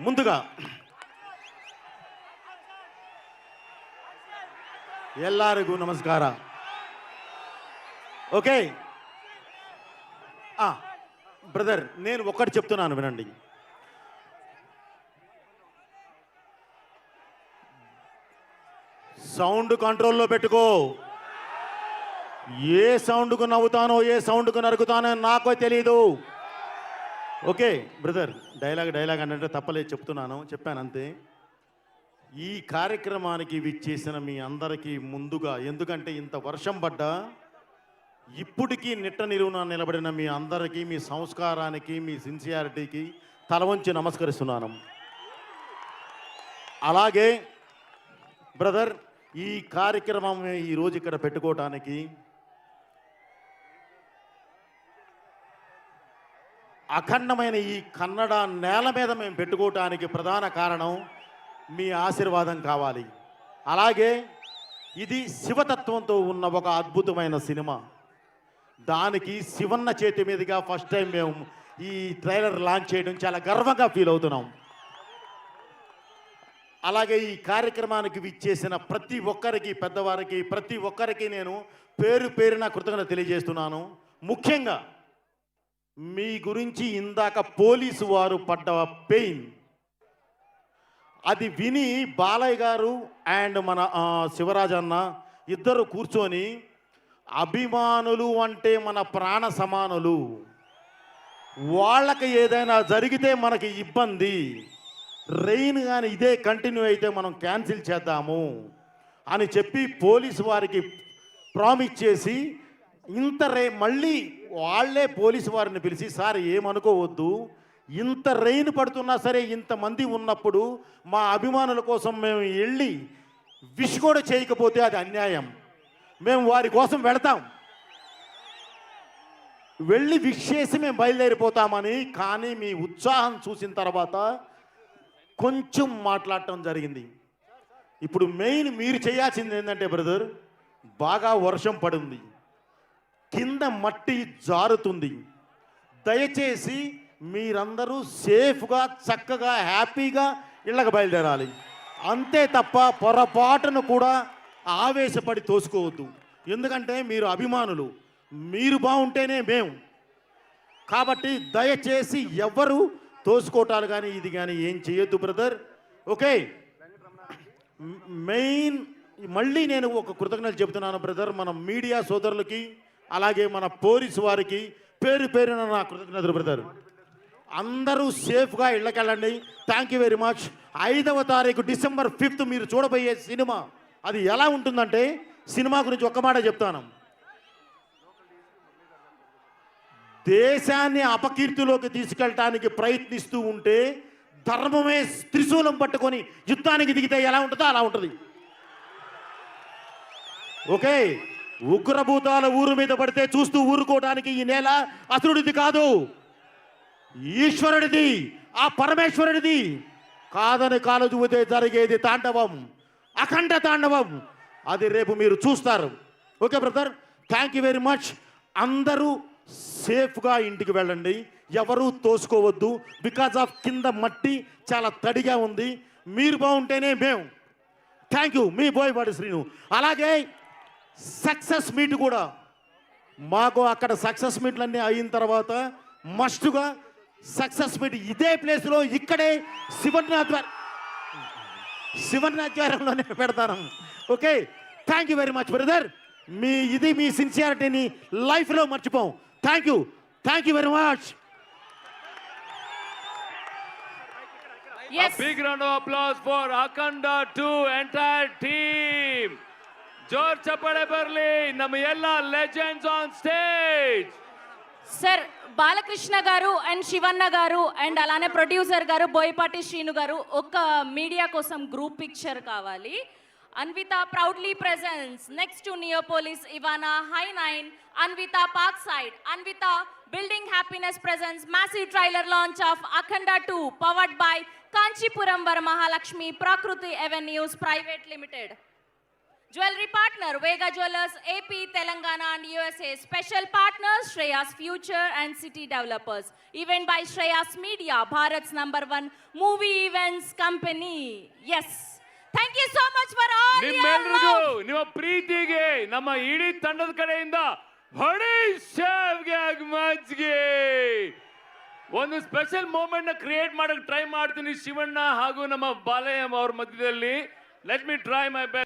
ముందుగా ಎಲ್ಲರಿಗೂ ನಮಸ್ಕಾರ ఓకే బ్రదర్ నేను ఒక్కటి చెప్తున్నాను వినండి సౌండ్ కంట్రోల్లో పెట్టుకో ఏ సౌండ్కు నవ్వుతానో ఏ సౌండ్కు నరుకుతానో నాకో తెలియదు ఓకే బ్రదర్ డైలాగ్ డైలాగ్ అంటే తప్పలేదు చెప్తున్నాను చెప్పాను అంతే. ఈ కార్యక్రమానికి విచ్చేసిన మీ అందరికీ ముందుగా ఎందుకంటే ఇంత వర్షం పడ్డా ఇప్పటికీ నిట్ట నిలువున నిలబడిన మీ అందరికీ మీ సంస్కారానికి మీ సిన్సియారిటీకి తలవంచి నమస్కరిస్తున్నాను. అలాగే బ్రదర్ ఈ కార్యక్రమం ఈరోజు ఇక్కడ పెట్టుకోవటానికి అఖండమైన ఈ కన్నడ నేల మీద మేము పెట్టుకోవటానికి ప్రధాన కారణం మీ ఆశీర్వాదం కావాలి. అలాగే ఇది శివతత్వంతో ఉన్న ఒక అద్భుతమైన సినిమా. దానికి శివన్న చేతి మీదుగా ఫస్ట్ టైం మేము ఈ ట్రైలర్ లాంచ్ చేయడం చాలా గర్వంగా ఫీల్ అవుతున్నాం. అలాగే ఈ కార్యక్రమానికి విచ్చేసిన ప్రతి ఒక్కరికి పెద్దవారికి ప్రతి ఒక్కరికి నేను పేరు పేరున కృతజ్ఞత తెలియజేస్తున్నాను. ముఖ్యంగా మీ గురించి ఇందాక పోలీసు వారు పడ్డ పెయిన్. అది విని బాలయ్య గారు అండ్ మన శివరాజన్న శివరాజ్ అన్న ఇద్దరు కూర్చొని అభిమానులు అంటే మన ప్రాణ సమానులు. వాళ్ళకి ఏదైనా జరిగితే మనకి ఇబ్బంది. రెయిన్ కానీ ఇదే కంటిన్యూ అయితే మనం క్యాన్సిల్ చేద్దాము అని చెప్పి పోలీసు వారికి ప్రామిస్ చేసి ఇంత రే మళ్ళీ వాళ్ళే పోలీసు వారిని పిలిచి సార్ ఏమనుకోవద్దు. ఇంత రెయిన్ పడుతున్నా సరే ఇంతమంది ఉన్నప్పుడు మా అభిమానుల కోసం మేము వెళ్ళి విష్ కూడా చేయకపోతే అది అన్యాయం. మేము వారి కోసం వెళతాం. వెళ్ళి విష్ చేసి మేము బయలుదేరిపోతామని కానీ మీ ఉత్సాహం చూసిన తర్వాత కొంచెం మాట్లాడటం జరిగింది. ఇప్పుడు మెయిన్ మీరు చేయాల్సింది ఏంటంటే బ్రదర్ బాగా వర్షం పడింది. కింద మట్టి జారుతుంది. దయచేసి మీరందరూ సేఫ్గా చక్కగా హ్యాపీగా ఇళ్ళకి బయలుదేరాలి. అంతే తప్ప పొరపాటును కూడా ఆవేశపడి తోసుకోవద్దు. ఎందుకంటే మీరు అభిమానులు. మీరు బాగుంటేనే మేము కాబట్టి దయచేసి ఎవరు తోసుకోవటాలు కానీ ఇది కానీ ఏం చేయొద్దు బ్రదర్. ఓకే? మెయిన్ మళ్ళీ నేను ఒక కృతజ్ఞతలు చెబుతున్నాను బ్రదర్ మన మీడియా సోదరులకి. అలాగే మన పోలీసు వారికి పేరు పేరున నా కృతజ్ఞతలు బ్రదర్ అందరూ సేఫ్గా ఇళ్ళకెళ్ళండి. థ్యాంక్ యూ వెరీ మచ్ ఐదవ తారీఖు డిసెంబర్ ఫిఫ్త్ మీరు చూడబోయే సినిమా అది ఎలా ఉంటుందంటే సినిమా గురించి ఒక్క మాట చెప్తాను. దేశాన్ని అపకీర్తిలోకి తీసుకెళ్ళటానికి ప్రయత్నిస్తూ ఉంటే ధర్మమే త్రిశూలం పట్టుకొని యుద్ధానికి దిగితే ఎలా ఉంటుందో అలా ఉంటుంది. ఓకే? ఉగ్రభూతాల ఊరు మీద పడితే చూస్తూ ఊరుకోవడానికి ఈ నేల అసురుడిది కాదు. ఈశ్వరుడిది ఆ పరమేశ్వరుడిది. కాదని కాలు చూపితే జరిగేది తాండవం అఖండ తాండవం. అది రేపు మీరు చూస్తారు. Okay brother? Thank you very much అందరూ సేఫ్గా ఇంటికి వెళ్ళండి. ఎవరూ తోసుకోవద్దు. బికాజ్ ఆఫ్ కింద మట్టి చాలా తడిగా ఉంది. మీరు బాగుంటేనే మేము థ్యాంక్ యూ మీ బోయపాటి శ్రీను. అలాగే సక్సెస్ మీట్ కూడా. మాకు అక్కడ సక్సెస్ మీట్లన్నీ అయిన తర్వాత మస్ట్గా సక్సెస్ మీట్ ఇదే ప్లేస్లో ఇక్కడే శివన్ ఆధ్వర్యం శివన్ పెడతాను. Okay? Thank you very much brother మీ ఇది మీ సిన్సియారిటీని లైఫ్లో మర్చిపోం. Thank you thank you very much Yes. A big round of applause for Akanda 2 entire team. జోర్ చెప్పడే బర్లీ నమ్మ ఎల్లా legends on stage. Sir Balakrishna garu and Shivanna గారు అండ్ అలానే ప్రొడ్యూసర్ గారు బోయపాటి శ్రీను గారు ఒక మీడియా కోసం గ్రూప్ పిక్చర్ కావాలి. Anvita proudly presents. Next to Neopolis ఇవానా high nine Anvita park side. Anvita building happiness presents. Massive trailer launch of Akhanda two powered by Kanchipuram Vara Mahalakshmi Prakruti avenues private limited jewellery partner Vega jewellers AP Telangana and U S A special partners Shreyas future and city developers event by Shreyas media Bharat number one movie events company S thank you so much for all ನಿಮ್ಮೆಲ್ಲರಿಗೂ ನಿಮ್ಮ ಪ್ರೀತಿಗೆ ನಮ್ಮ ಇಡೀ ತಂಡದ ಕಡೆಯಿಂದ ಹೊಡಿ ಶೇವ್ಗೆ ಮಜ್ಗೆ ಒಂದು ಸ್ಪೆಷಲ್ ಮೂಮೆಂಟ್ನ ಕ್ರಿಯೇಟ್ ಮಾಡೋಕೆ ಟ್ರೈ ಮಾಡ್ತೀನಿ ಶಿವಣ್ಣ ಹಾಗೂ ನಮ್ಮ ಬಾಲಯ್ಯ ಅವರ ಮಧ್ಯದಲ್ಲಿ. Let me try my best